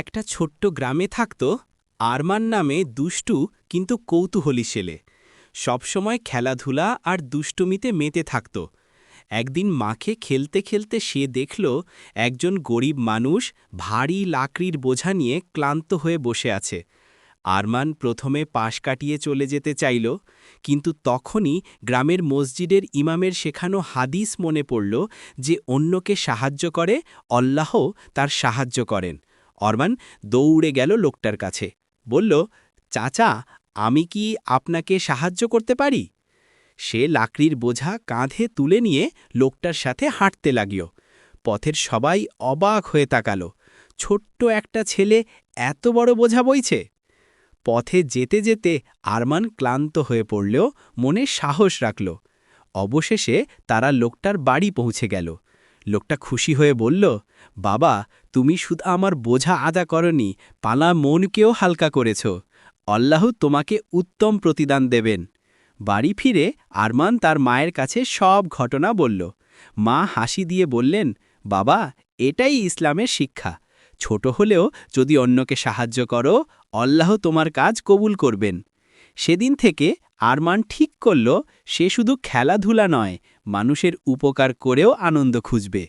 একটা ছোট্ট গ্রামে থাকত, আরমান নামে দুষ্টু কিন্তু কৌতূহলী ছেলে। সবসময় খেলাধুলা আর দুষ্টুমিতে মেতে থাকত। একদিন মাকে খেলতে খেলতে সে দেখল একজন গরিব মানুষ ভারী লাকড়ির বোঝা নিয়ে ক্লান্ত হয়ে বসে আছে। আরমান প্রথমে পাশ কাটিয়ে চলে যেতে চাইল, কিন্তু তখনই গ্রামের মসজিদের ইমামের শেখানো হাদিস মনে পড়ল যে অন্যকে সাহায্য করে অল্লাহ তার সাহায্য করেন। অরমান দৌড়ে গেল লোকটার কাছে। বলল, চাচা, আমি কি আপনাকে সাহায্য করতে পারি? সে লাকড়ির বোঝা কাঁধে তুলে নিয়ে লোকটার সাথে হাঁটতে লাগিল। পথের সবাই অবাক হয়ে তাকাল। ছোট্ট একটা ছেলে এত বড় বোঝা বইছে। পথে যেতে যেতে আরমান ক্লান্ত হয়ে পড়লেও মনে সাহস রাখল। অবশেষে তারা লোকটার বাড়ি পৌঁছে গেল। লোকটা খুশি হয়ে বলল, বাবা, তুমি শুধু আমার বোঝা আদা করনি, পালা মনকেও হালকা করেছ। আল্লাহ তোমাকে উত্তম প্রতিদান দেবেন। বাড়ি ফিরে আরমান তার মায়ের কাছে সব ঘটনা বলল। মা হাসি দিয়ে বললেন, বাবা, এটাই ইসলামের শিক্ষা। ছোট হলেও যদি অন্যকে সাহায্য করো, আল্লাহ তোমার কাজ কবুল করবেন। সেদিন থেকে আরমান ঠিক করল সে শুধু খেলাধুলা নয় মানুষের উপকার করেও আনন্দ খুঁজবে।